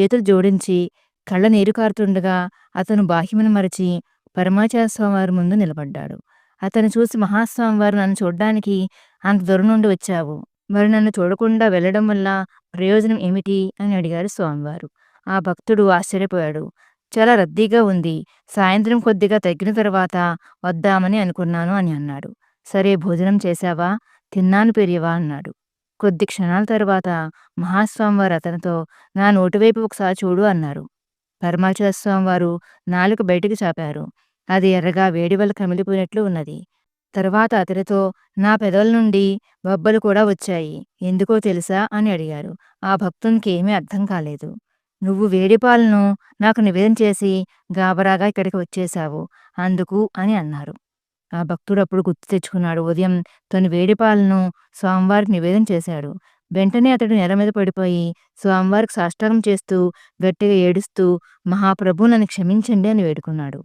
చేతులు జోడించి కళ్ళ నీరు కారుతుండగా అతను బాహ్యమును మరచి పరమాచార స్వామివారి ముందు నిలబడ్డాడు. అతను చూసి మహాస్వామివారు నన్ను చూడ్డానికి అంత దూరం నుండి వచ్చావు. మరి నన్ను చూడకుండా వెళ్ళడం వల్ల ప్రయోజనం ఏమిటి? అని అడిగారు స్వామివారు. ఆ భక్తుడు ఆశ్చర్యపోయాడు. చాలా రద్దీగా ఉంది. సాయంత్రం కొద్దిగా తగ్గిన తర్వాత వద్దామని అనుకున్నాను అని అన్నాడు. సరే భోజనం చేశావా? తిన్నాను పెరియవా అన్నాడు. కొద్ది క్షణాల తర్వాత మహాస్వామివారు అతనితో నా నోటివైపు ఒకసారి చూడు అన్నారు. పరమాచారస్వామివారు నాలుక బయటికి చాపారు. అది ఎర్రగా వేడి వల్ల కమిలిపోయినట్లు ఉన్నది. తర్వాత అతనితో నా పెదవుల నుండి బొబ్బలు కూడా వచ్చాయి. ఎందుకో తెలుసా? అని అడిగారు. ఆ భక్తునికి ఏమీ అర్థం కాలేదు. నువ్వు వేడిపాలను నాకు నివేదన చేసి గాబరాగా ఇక్కడికి వచ్చేశావు. అందుకు అని అన్నారు. ఆ భక్తుడు అప్పుడు గుర్తు తెచ్చుకున్నాడు. ఉదయం తను వేడిపాలను స్వామివారికి నివేదన చేశాడు. వెంటనే అతడు నెల మీద పడిపోయి స్వామివారికి సాష్టాంగం చేస్తూ గట్టిగా ఏడుస్తూ మహాప్రభు నన్ను క్షమించండి అని వేడుకున్నాడు.